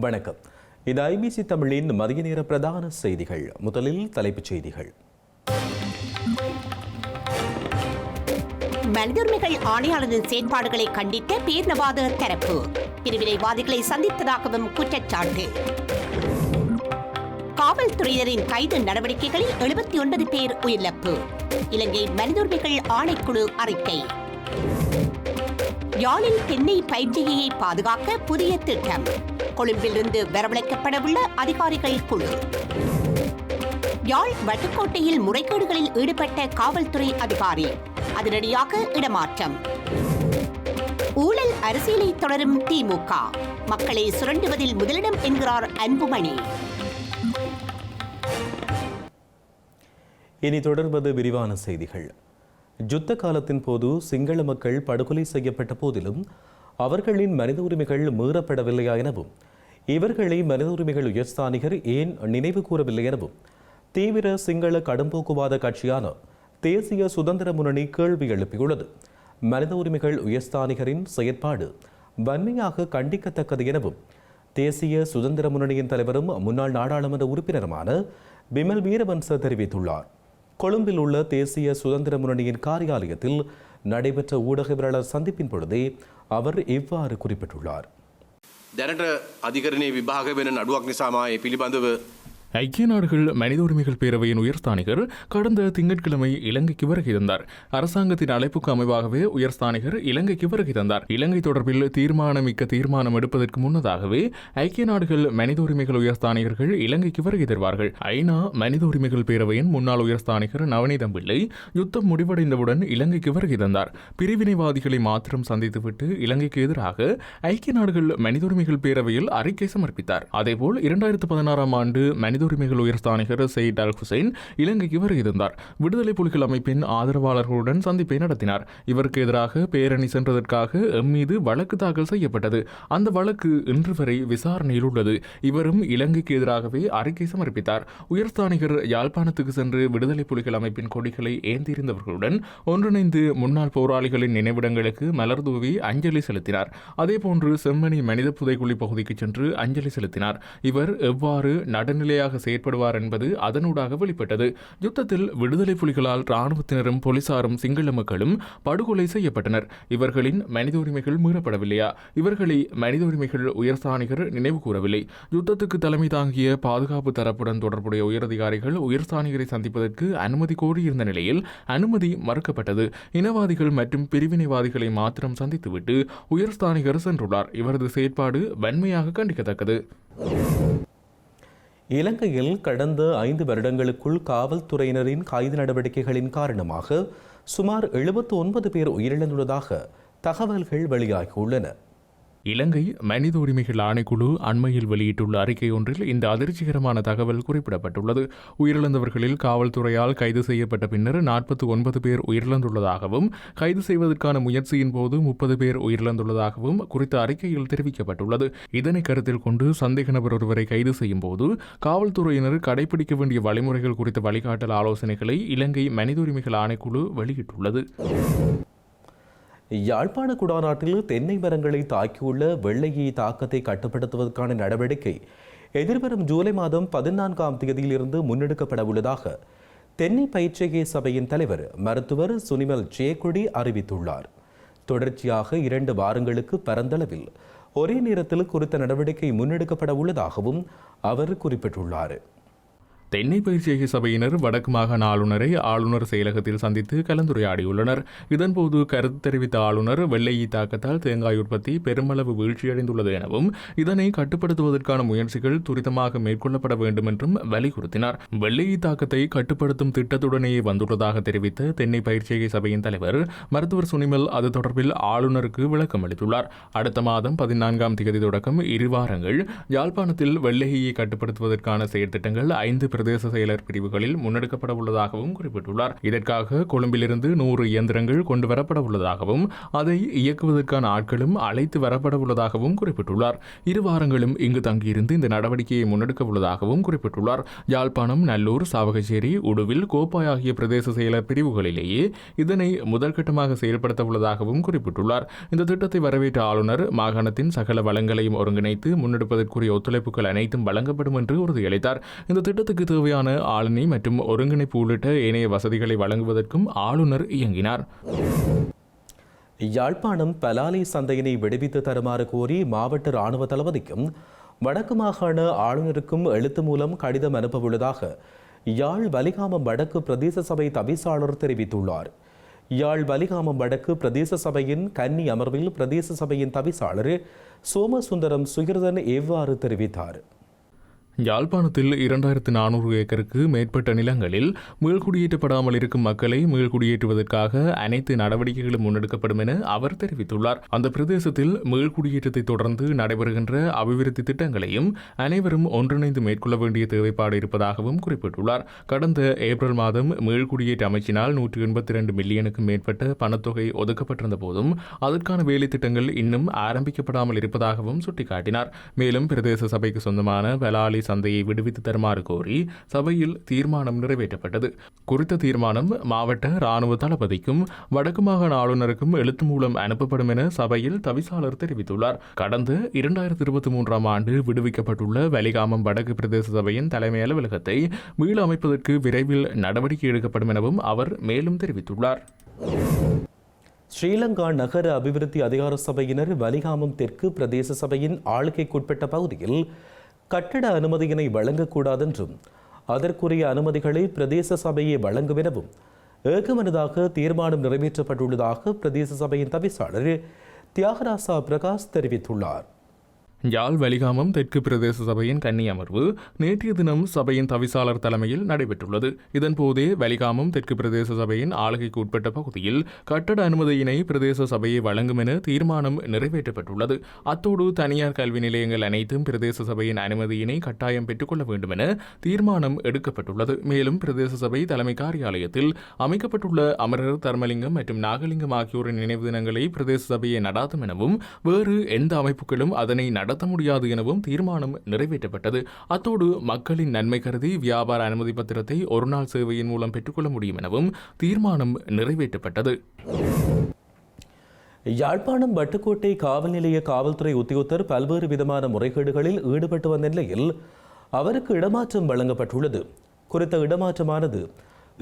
வணக்கம். இது ஐபிசி தமிழின் மதிய நேர பிரதான செய்திகள். முதலில் தலைப்புச் செய்திகள். மனிதுரிமைகள் ஆணையாளரின் செயற்பாடுகளை கண்டித்த பேரினவாத தரப்பு. பிரிவினைவாதிகளை சந்தித்ததாகவும் குற்றச்சாட்டு. காவல்துறையினரின் கைது நடவடிக்கைகளில் எழுபத்தி ஒன்பது பேர் உயிரிழப்பு. இலங்கை மனிதுரிமைகள் ஆணைக்குழு அறிக்கை. யாழில் தென்னை பயிற்சியை பாதுகாக்க புதிய திட்டம். கொழும்பிலிருந்து வரவழைக்கப்படவுள்ள அதிகாரிகள் குழு. யாழ் வட்டுக்கோட்டையில் முறைகேடுகளில் ஈடுபட்ட காவல்துறை அதிகாரி. அதிரடியாக இடமாற்றம். ஊழல் அரசியலை தொடரும் திமுக. மக்களை சுரண்டுவதில் முதலிடம் என்கிறார் அன்புமணி. இனி தொடர்வது விரிவான செய்திகள். யுத்த காலத்தின் போது சிங்கள மக்கள் படுகொலை செய்யப்பட்ட போதிலும் அவர்களின் மனித உரிமைகள் மீறப்படவில்லையா எனவும் இவர்களை மனித உரிமைகள் உயர்ஸ்தானிகர் ஏன் நினைவு கூறவில்லை எனவும் தீவிர சிங்கள கடும்போக்குவாத கட்சியான தேசிய சுதந்திர முன்னணி கேள்வி எழுப்பியுள்ளது. மனித உரிமைகள் உயர்ஸ்தானிகரின் செயற்பாடு வன்மையாக கண்டிக்கத்தக்கது எனவும் தேசிய சுதந்திர முன்னணியின் தலைவரும் முன்னாள் நாடாளுமன்ற உறுப்பினருமான பிமல் வீரவன்ச தெரிவித்துள்ளார். கொழும்பில் உள்ள தேசிய சுதந்திர முன்னணியின் காரியாலயத்தில் நடைபெற்ற ஊடகவியலாளர் சந்திப்பின் பொழுதே அவர் இவ்வாறு குறிப்பிட்டுள்ளார். දැනට අධිකරණය විභාග වෙන නඩුවක් නිසාම ඒ පිළිබඳව ஐக்கிய நாடுகள் மனித உரிமைகள் பேரவையின் உயர்ஸ்தானிகர் கடந்த திங்கட்கிழமை இலங்கைக்கு வருகை தந்தார். அரசாங்கத்தின் அழைப்புக்கு அமைவாகவே உயர்ஸ்தானிகர் இலங்கைக்கு வருகை தந்தார். இலங்கை தொடர்பில் தீர்மானமிக்க தீர்மானம் எடுப்பதற்கு முன்னதாகவே ஐக்கிய நாடுகள் மனித உரிமைகள் உயர்ஸ்தானிகர்கள் இலங்கைக்கு வருகை தருவார்கள். ஐநா மனித உரிமைகள் பேரவையின் முன்னாள் உயர்ஸ்தானிகர் நவநீதம் பிள்ளை யுத்தம் முடிவடைந்தவுடன் இலங்கைக்கு வருகை தந்தார். பிரிவினைவாதிகளை மாத்திரம் சந்தித்துவிட்டு இலங்கைக்கு எதிராக ஐக்கிய நாடுகள் மனித உரிமைகள் பேரவையில் அறிக்கை சமர்ப்பித்தார். அதேபோல் இரண்டாயிரத்து பதினாறாம் ஆண்டு மனித உரிமைகள் உயர்ஸ்தானிகர் செயிட் அல் ஹுசைன் இலங்கைக்கு வருகை விடுதலை புலிகள் அமைப்பின் ஆதரவாளர்களுடன் சந்திப்பை நடத்தினார். இவருக்கு எதிராக பேரணி சென்றதற்காக எம் மீது வழக்கு தாக்கல் செய்யப்பட்டது. அந்த வழக்கு இன்று வரை விசாரணையில் உள்ளது. இவரும் இலங்கைக்கு எதிராகவே அறிக்கை சமர்ப்பித்தார். உயர்ஸ்தானிகர் யாழ்ப்பாணத்துக்கு சென்று விடுதலை புலிகள் அமைப்பின் கொடிகளை ஏந்தியிருந்தவர்களுடன் ஒன்றிணைந்து முன்னாள் போராளிகளின் நினைவிடங்களுக்கு மலர் தூவி அஞ்சலி செலுத்தினார். அதேபோன்று செம்மணி மனித புதைக்குழி பகுதிக்கு சென்று அஞ்சலி செலுத்தினார். இவர் எவ்வாறு நடுநிலையாக செயற்படுவார் என்பது அதனூடாக வெளிப்பட்டது. யுத்தத்தில் விடுதலை புலிகளால் இராணுவத்தினரும் போலீசாரும் சிங்கள மக்களும் படுகொலை செய்யப்பட்டனர். இவர்களின் மனித உரிமைகள் மீறப்படவில்லையா? இவர்களை மனித உரிமைகள் உயர்ஸ்தானிகர் நினைவு கூறவில்லை. யுத்தத்துக்கு தலைமை தாங்கிய பாதுகாப்பு தரப்புடன் தொடர்புடைய உயரதிகாரிகள் உயர்ஸ்தானிகரை சந்திப்பதற்கு அனுமதி கோரியிருந்த நிலையில் அனுமதி மறுக்கப்பட்டது. இனவாதிகள் மற்றும் பிரிவினைவாதிகளை மாத்திரம் சந்தித்துவிட்டு உயர்ஸ்தானிகர் சென்றுள்ளார். இவரது செயற்பாடு வன்மையாக கண்டிக்கத்தக்கது. இலங்கையில் கடந்த ஐந்து வருடங்களுக்குள் காவல்துறையினரின் கைது நடவடிக்கைகளின் காரணமாக சுமார் எழுபத்து ஒன்பது பேர் உயிரிழந்துள்ளதாக தகவல்கள் வெளியாகியுள்ளன. இலங்கை மனித உரிமைகள் ஆணைக்குழு அண்மையில் வெளியிட்டுள்ள அறிக்கை ஒன்றில் இந்த அதிர்ச்சிகரமான தகவல் குறிப்பிடப்பட்டுள்ளது. உயிரிழந்தவர்களில் காவல்துறையால் கைது செய்யப்பட்ட பின்னர் நாற்பத்தி ஒன்பது பேர் உயிரிழந்துள்ளதாகவும் கைது செய்வதற்கான முயற்சியின் போது முப்பது பேர் உயிரிழந்துள்ளதாகவும் குறித்த அறிக்கையில் தெரிவிக்கப்பட்டுள்ளது. இதனை கருத்தில் கொண்டு சந்தேக நபர் ஒருவரை கைது செய்யும் போது காவல்துறையினர் கடைபிடிக்க வேண்டிய வழிமுறைகள் குறித்த வழிகாட்டல் ஆலோசனைகளை இலங்கை மனித உரிமைகள் ஆணைக்குழு வெளியிட்டுள்ளது. யாழ்ப்பாண குடாநாட்டில் தென்னை மரங்களை தாக்கியுள்ள வெள்ளையை தாக்கத்தை கட்டுப்படுத்துவதற்கான நடவடிக்கை எதிர்வரும் ஜூலை மாதம் பதினான்காம் தேதியிலிருந்து முன்னெடுக்கப்பட உள்ளதாக தென்னை பயிற்சிகை சபையின் தலைவர் மருத்துவர் சுனிமல் ஜெயக்குடி அறிவித்துள்ளார். தொடர்ச்சியாக இரண்டு வாரங்களுக்கு பரந்தளவில் ஒரே நேரத்தில் குறித்த நடவடிக்கை முன்னெடுக்கப்பட உள்ளதாகவும் அவர் குறிப்பிட்டுள்ளார். தென்னை பயிற்சியக சபையினர் வடக்கு மாகாண ஆளுநரை ஆளுநர் செயலகத்தில் சந்தித்து கலந்துரையாடியுள்ளனர். இதன்போது கருத்து தெரிவித்த ஆளுநர் வெள்ளையை தாக்கத்தால் தேங்காய் உற்பத்தி பெருமளவு வீழ்ச்சியடைந்துள்ளது எனவும் இதனை கட்டுப்படுத்துவதற்கான முயற்சிகள் துரிதமாக மேற்கொள்ளப்பட வேண்டும் என்றும் வலியுறுத்தினார். வெள்ளையீ தாக்கத்தை கட்டுப்படுத்தும் திட்டத்துடனேயே வந்துள்ளதாக தெரிவித்த தென்னை பயிற்சியக சபையின் தலைவர் மருத்துவர் சுனிமல் அது தொடர்பில் ஆளுநருக்கு விளக்கம் அளித்துள்ளார். அடுத்த மாதம் பதினான்காம் தேதி தொடக்கம் இரு வாரங்கள். யாழ்ப்பாணத்தில் வெள்ளையை கட்டுப்படுத்துவதற்கான செயற்திட்டங்கள் ஐந்து பிரதேச செயலர் பிரிவுகளில் முன்னெடுக்கப்பட உள்ளதாகவும் குறிப்பிட்டுள்ளார். இதற்காக கொழும்பிலிருந்து நூறு இயந்திரங்கள் கொண்டு வரப்பட உள்ளதாகவும் அதை இயக்குவதற்கான ஆட்களும் அழைத்து வரப்பட உள்ளதாகவும் குறிப்பிட்டுள்ளார். இரு வாரங்களும் இங்கு தங்கியிருந்து இந்த நடவடிக்கையை முன்னெடுக்க உள்ளதாகவும் குறிப்பிட்டுள்ளார். யாழ்ப்பாணம் நல்லூர் சாவகச்சேரி உடுவில் கோப்பாய் ஆகிய பிரதேச செயலர் பிரிவுகளிலேயே இதனை முதற்கட்டமாக செயல்படுத்த உள்ளதாகவும் குறிப்பிட்டுள்ளார். இந்த திட்டத்தை வரவேற்ற ஆளுநர் மாகாணத்தின் சகல வளங்களையும் ஒருங்கிணைத்து முன்னெடுப்பதற்குரிய ஒத்துழைப்புகள் அனைத்தும் வழங்கப்படும் என்று உறுதியளித்தார். இந்த திட்டத்துக்கு தேவையான ஆளணி மற்றும் ஒருங்கிணைப்பு உள்ளிட்ட ஏனைய வசதிகளை வழங்குவதற்கும் ஆளுநர் இயங்கினார். யாழ்ப்பாணம் பலாலி சந்தையினை விடுவித்து தருமாறு கோரி மாவட்ட இராணுவ தளபதிக்கும் வடக்கு மாகாண ஆளுநருக்கும் எழுத்து மூலம் கடிதம் அனுப்பவுள்ளதாக யாழ் வலிகாமம் வடக்கு பிரதேச சபை தவிசாளர் தெரிவித்துள்ளார். யாழ் வலிகாமம் வடக்கு பிரதேச சபையின் கன்னி அமர்வில் பிரதேச சபையின் தவிசாளர் சோமசுந்தரம் சுகிரதன் எவ்வாறு தெரிவித்தார்? யாழ்ப்பாணத்தில் இரண்டாயிரத்து நானூறு ஏக்கருக்கு மேற்பட்ட நிலங்களில் மீள்குடியேற்றப்படாமல் இருக்கும் மக்களை மீள்குடியேற்றுவதற்காக அனைத்து நடவடிக்கைகளும் முன்னெடுக்கப்படும் என அவர் தெரிவித்துள்ளார். அந்த பிரதேசத்தில் மீள்குடியேற்றத்தை தொடர்ந்து நடைபெறுகின்ற அபிவிருத்தி திட்டங்களையும் அனைவரும் ஒன்றிணைந்து மேற்கொள்ள வேண்டிய தேவைப்பாடு இருப்பதாகவும் குறிப்பிட்டுள்ளார். கடந்த ஏப்ரல் மாதம் மீள்குடியேற்ற அமைச்சினால் நூற்றி எண்பத்தி இரண்டு மில்லியனுக்கும் மேற்பட்ட பணத்தொகை ஒதுக்கப்பட்டிருந்த போதும் அதற்கான வேலை திட்டங்கள் இன்னும் ஆரம்பிக்கப்படாமல் இருப்பதாகவும் சுட்டிக்காட்டினார். மேலும் பிரதேச சபைக்கு சொந்தமான பலாலி சந்தையை விடுவித்து தருமாறு கோரி சபையில் தீர்மானம் நிறைவேற்றப்பட்டது. குறித்த தீர்மானம் மாவட்ட இராணுவ தளபதிக்கும் வடக்கு மாகாண ஆளுநருக்கும் எழுத்து மூலம் அனுப்பப்படும் என சபையில் தவிசாளர் தெரிவித்துள்ளார். கடந்த இரண்டாயிரத்தி இருபத்தி மூன்றாம் ஆண்டு விடுவிக்கப்பட்டுள்ள வலிகாமம் வடக்கு பிரதேச சபையின் தலைமை அலுவலகத்தை மீள அமைப்பதற்கு விரைவில் நடவடிக்கை எடுக்கப்படும் எனவும் அவர் மேலும் தெரிவித்துள்ளார். ஸ்ரீலங்கா நகர அபிவிருத்தி அதிகார சபையினர் வலிகாமம் தெற்கு பிரதேச சபையின் ஆளுகைக்குட்பட்ட பகுதியில் கட்டட அனுமதியினை வழங்கக்கூடாதென்றும் அதற்குரிய அனுமதிகளை பிரதேச சபையே வழங்கும் எனவும் ஏகமனதாக தீர்மானம் நிறைவேற்றப்பட்டுள்ளதாக பிரதேச சபையின் தவிசாளர் தியாகராசா பிரகாஷ் தெரிவித்துள்ளார். யாழ் வலிகாமம் தெற்கு பிரதேச சபையின் கன்னி அமர்வு நேற்றைய தினம் சபையின் தவிசாளர் தலைமையில் நடைபெற்றுள்ளது. இதன்போதே வலிகாமம் தெற்கு பிரதேச சபையின் ஆளுகைக்கு உட்பட்ட பகுதியில் கட்டட அனுமதியினை பிரதேச சபையை வழங்கும் என தீர்மானம் நிறைவேற்றப்பட்டுள்ளது. அத்தோடு தனியார் கல்வி நிலையங்கள் அனைத்தும் பிரதேச சபையின் அனுமதியினை கட்டாயம் பெற்றுக்கொள்ள வேண்டும் என தீர்மானம் எடுக்கப்பட்டுள்ளது. மேலும் பிரதேச சபை தலைமை காரியாலயத்தில் அமைக்கப்பட்டுள்ள அமரர் தர்மலிங்கம் மற்றும் நாகலிங்கம் ஆகியோரின் நினைவு தினங்களை பிரதேச சபையை நடாத்தும் எனவும் வேறு எந்த அமைப்புகளும் அதனை நடத்த முடியாது எனவும் தீர்மானம் நிறைவேற்றப்பட்டது. அத்தோடு மக்களின் நன்மை கருதி வியாபார அனுமதி பத்திரத்தை ஒருநாள் சேவையின் மூலம் பெற்றுக்கொள்ள முடியும் எனவும் தீர்மானம் நிறைவேற்றப்பட்டது. யாழ்ப்பாணம் வட்டுக்கோட்டை காவல் நிலைய காவல்துறை உத்தியோகத்தர் பல்வேறு விதமான முறைகேடுகளில் ஈடுபட்டு வந்த நிலையில் அவருக்கு இடமாற்றம் வழங்கப்பட்டுள்ளது. குறித்த இடமாற்றமானது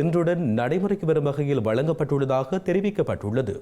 இன்றுடன் நடைமுறைக்கு வரும் வகையில் வழங்கப்பட்டுள்ளதாக தெரிவிக்கப்பட்டுள்ளது.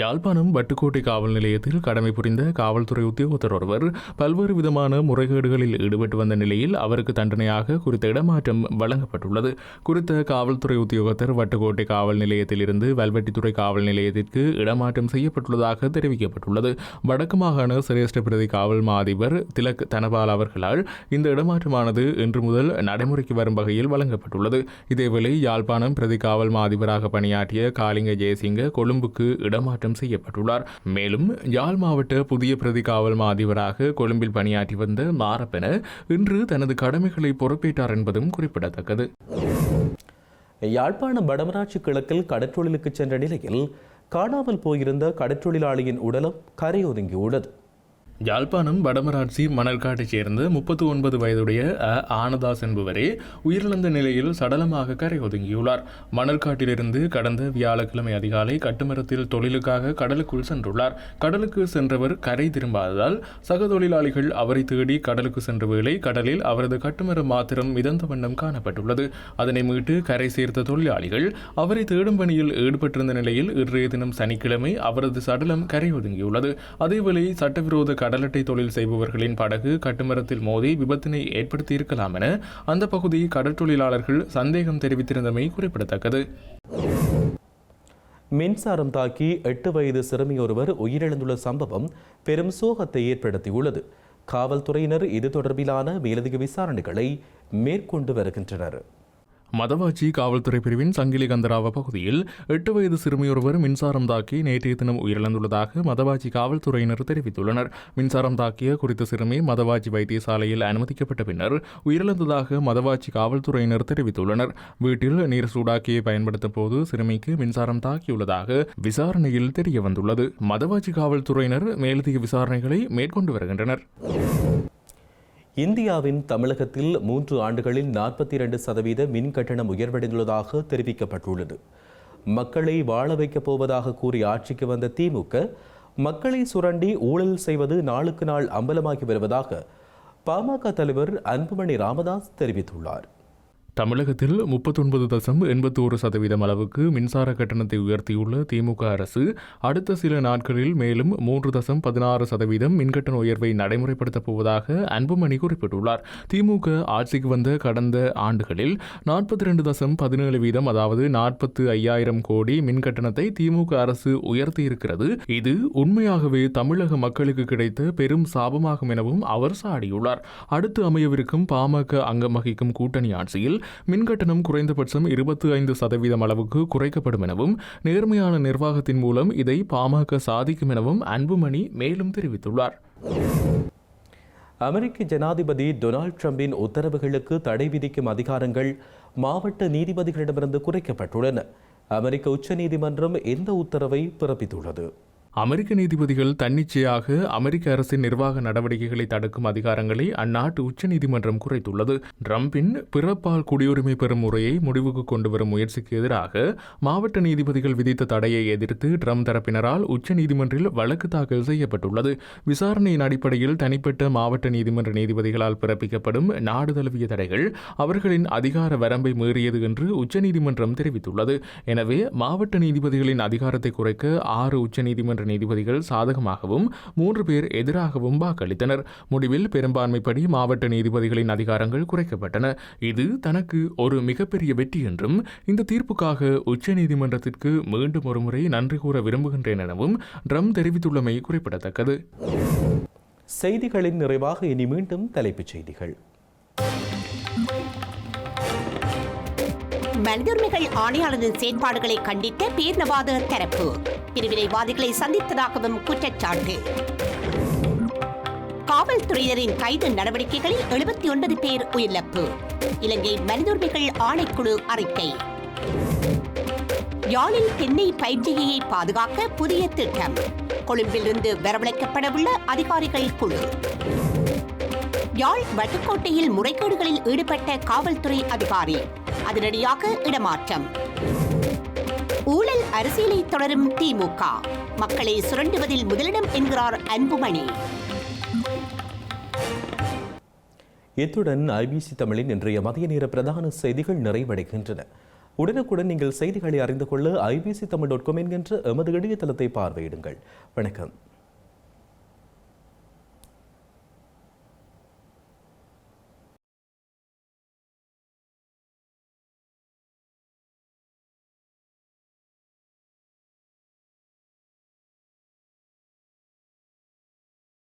யாழ்ப்பாணம் வட்டுக்கோட்டை காவல் நிலையத்தில் கடமை புரிந்த காவல்துறை உத்தியோகத்தர் ஒருவர் பல்வேறு விதமான முறைகேடுகளில் ஈடுபட்டு வந்த நிலையில் அவருக்கு தண்டனையாக குறித்த இடமாற்றம் வழங்கப்பட்டுள்ளது. குறித்த காவல்துறை உத்தியோகத்தர் வட்டுக்கோட்டை காவல் நிலையத்திலிருந்து வல்வெட்டித்துறை காவல் நிலையத்திற்கு இடமாற்றம் செய்யப்பட்டுள்ளதாக தெரிவிக்கப்பட்டுள்ளது. வடக்கு மாகாண சிரேஷ்ட பிரதி காவல் மா அதிபர் திலக் தனபால் அவர்களால் இந்த இடமாற்றமானது இன்று முதல் நடைமுறைக்கு வரும் வகையில் வழங்கப்பட்டுள்ளது. இதேவேளை யாழ்ப்பாணம் பிரதி காவல் மா அதிபராக பணியாற்றிய காலிங்க ஜெயசிங்க கொழும்புக்கு இடமாற்றம் செய்யப்பட்டுள்ளார். மேலும் யாழ் மாவட்ட புதிய பிரதி காவல் மா அதிபராக கொழும்பில் பணியாற்றி வந்த மாரப்பென இன்று தனது கடமைகளை பொறுப்பேற்றார் என்பதும் குறிப்பிடத்தக்கது. யாழ்ப்பாணம் வடமராட்சி கிழக்கில் கடற்றொழிலுக்கு சென்ற நிலையில் காணாமல் போயிருந்த கடற்றொழிலாளியின் உடலம் கரையொதுங்கியுள்ளது. யாழ்ப்பாணம் வடமராட்சி மணல்காட்டைச் சேர்ந்த முப்பத்தி ஒன்பது வயதுடைய அ ஆனதாஸ் என்பவரே உயிரிழந்த நிலையில் சடலமாக கரை ஒதுங்கியுள்ளார். மணற்காட்டிலிருந்து கடந்த வியாழக்கிழமை அதிகாலை கட்டுமரத்தில் தொழிலுக்காக கடலுக்குள் சென்றுள்ளார். கடலுக்கு சென்றவர் கரை திரும்பாததால் சக தொழிலாளிகள் அவரை தேடி கடலுக்கு சென்ற வேளை கடலில் அவரது கட்டுமரம் மாத்திரம் மிதந்த வண்ணம் காணப்பட்டுள்ளது. அதனை மீட்டு கரை சேர்த்த தொழிலாளிகள் அவரை தேடும் பணியில் ஈடுபட்டிருந்த நிலையில் இன்றைய தினம் சனிக்கிழமை அவரது சடலம் கரை ஒதுங்கியுள்ளது. அதேவேளை சட்டவிரோத கடலட்டை தொழில் செய்பவர்களின் படகு கட்டுமரத்தில் மோதி விபத்தினை ஏற்படுத்தியிருக்கலாம் என அந்த பகுதி கடற்றொழிலாளர்கள் சந்தேகம் தெரிவித்திருந்தமை குறிப்பிடத்தக்கது. மின்சாரம் தாக்கி எட்டு வயது சிறுமியொருவர் உயிரிழந்துள்ள சம்பவம் பெரும் சோகத்தை ஏற்படுத்தியுள்ளது. காவல்துறையினர் இது தொடர்பிலான மேலதிக விசாரணைகளை மேற்கொண்டு வருகின்றனர். மதவாச்சி காவல்துறை பிரிவின் சங்கிலி கந்தராவ பகுதியில் எட்டு வயது சிறுமியொருவர் மின்சாரம் தாக்கி நேற்றைய தினம் உயிரிழந்துள்ளதாக மதவாச்சி காவல்துறையினர் தெரிவித்துள்ளனர். மின்சாரம் தாக்கிய குறித்த சிறுமி மதவாச்சி வைத்தியசாலையில் அனுமதிக்கப்பட்ட பின்னர் உயிரிழந்ததாக மதவாச்சி காவல்துறையினர் தெரிவித்துள்ளனர். வீட்டில் நீர் சூடாக்கியை பயன்படுத்த போது சிறுமிக்கு மின்சாரம் தாக்கியுள்ளதாக விசாரணையில் தெரியவந்துள்ளது. மதவாச்சி காவல்துறையினர் மேலதிக விசாரணைகளை மேற்கொண்டு வருகின்றனர். இந்தியாவின் தமிழகத்தில் மூன்று ஆண்டுகளில் நாற்பத்தி இரண்டு சதவீத மின் கட்டணம் உயர்வடைந்துள்ளதாக தெரிவிக்கப்பட்டுள்ளது. மக்களை வாழ வைக்கப் போவதாக கூறி ஆட்சிக்கு வந்த திமுக மக்களை சுரண்டி ஊழல் செய்வது நாளுக்கு நாள் அம்பலமாகி வருவதாக பாமக தலைவர் அன்புமணி ராமதாஸ் தெரிவித்துள்ளார். தமிழகத்தில் முப்பத்தொன்பது தசம் எண்பத்தோரு சதவீதம் அளவுக்கு மின்சார கட்டணத்தை உயர்த்தியுள்ள திமுக அரசு அடுத்த சில நாட்களில் மேலும் மூன்று தசம் பதினாறு சதவீதம் மின்கட்டண உயர்வை நடைமுறைப்படுத்தப் போவதாக அன்புமணி குறிப்பிட்டுள்ளார். திமுக ஆட்சிக்கு வந்த கடந்த ஆண்டுகளில் நாற்பத்தி ரெண்டு தசம் பதினேழு வீதம் அதாவது நாற்பத்து ஐயாயிரம் கோடி மின்கட்டணத்தை திமுக அரசு உயர்த்தியிருக்கிறது. இது உண்மையாகவே தமிழக மக்களுக்கு கிடைத்த பெரும் சாபமாகும் எனவும் அவர் சாடியுள்ளார். அடுத்து அமையவிருக்கும் பாமக அங்கம் வகிக்கும் கூட்டணி ஆட்சியில் மின்கட்டணம் குறைந்தபட்சம் இருபத்தி ஐந்து சதவீதம் அளவுக்கு குறைக்கப்படும் எனவும் நேர்மையான நிர்வாகத்தின் மூலம் இதை பாமக சாதிக்கும் எனவும் அன்புமணி மேலும் தெரிவித்துள்ளார். அமெரிக்க ஜனாதிபதி டொனால்ட் ட்ரம்பின் உத்தரவுகளுக்கு தடை விதிக்கும் அதிகாரங்கள் மாவட்ட நீதிபதிகளிடமிருந்து குறைக்கப்பட்டுள்ளன. அமெரிக்க உச்சநீதிமன்றம் இந்த உத்தரவை பிறப்பித்துள்ளது. அமெரிக்க நீதிபதிகள் தன்னிச்சையாக அமெரிக்க அரசின் நிர்வாக நடவடிக்கைகளை தடுக்கும் அதிகாரங்களை அந்நாட்டு உச்சநீதிமன்றம் குறைத்துள்ளது. ட்ரம்பின் பிறப்பால் குடியுரிமை பெறும் முறையை முடிவுக்கு கொண்டு வரும் முயற்சிக்கு எதிராக மாவட்ட நீதிபதிகள் விதித்த தடையை எதிர்த்து டிரம்ப் தரப்பினரால் உச்சநீதிமன்றில் வழக்கு தாக்கல் செய்யப்பட்டுள்ளது. விசாரணையின் அடிப்படையில் தனிப்பட்ட மாவட்ட நீதிமன்ற நீதிபதிகளால் பிறப்பிக்கப்படும் நாடு தழுவிய தடைகள் அவர்களின் அதிகார வரம்பை மீறியது என்று உச்சநீதிமன்றம் தெரிவித்துள்ளது. எனவே மாவட்ட நீதிபதிகளின் அதிகாரத்தை குறைக்க ஆறு உச்சநீதிமன்ற நீதிபதிகள் சாதகமாகவும் மூன்று பேர் எதிராகவும் வாக்களித்தனர். முடிவில் பெரும்பான்மைப்படி மாவட்ட நீதிபதிகளின் அதிகாரங்கள் குறைக்கப்பட்டன. இது தனக்கு ஒரு மிகப்பெரிய வெற்றி என்றும் இந்த தீர்ப்புக்காக உச்சநீதிமன்றத்திற்கு மீண்டும் ஒருமுறை நன்றி கூற விரும்புகின்றேன் எனவும் ட்ரம் தெரிவித்துள்ளமை குறிப்பிடத்தக்கது. செய்திகளின் நிறைவாக இனி மீண்டும் தலைப்புச் செய்திகள். மனித உரிமைகள் ஆணையாளரின் செயற்பாடுகளை கண்டித்த பேர்னவாத தரப்பு. பிரிவினைவாதிகளை சந்தித்ததாகவும் குற்றச்சாட்டு. காவல்துறையினரின் கைது நடவடிக்கைகளில் எழுபத்தி ஒன்பது பேர் உயிரிழப்பு. இலங்கை மனித உரிமைகள் ஆணைக்குழு அறிக்கை. யாழில் தென்னை பயிற்சியை பாதுகாக்க புதிய திட்டம். கொழும்பிலிருந்து வரவழைக்கப்படவுள்ள அதிகாரிகள் குழு. யாழ் வட்டுக்கோட்டையில் முறைகேடுகளில் ஈடுபட்ட காவல்துறை அதிகாரி. அதிரடியாக இடமாற்றம். ஊழல் அரசியலை தொடரும் திமுக. மக்களை சுரண்டுவதில் முதலிடம் என்கிறார் அன்புமணி. இத்துடன் ஐபிசி தமிழின் இன்றைய மதிய நேர பிரதான செய்திகள் நிறைவடைகின்றன. உடனுக்குடன் நீங்கள் செய்திகளை அறிந்து கொள்ள ஐபிசி தமிழ் டாட் காம் என்கின்ற எமது இணையதளத்தை பார்வையிடுங்கள். வணக்கம்.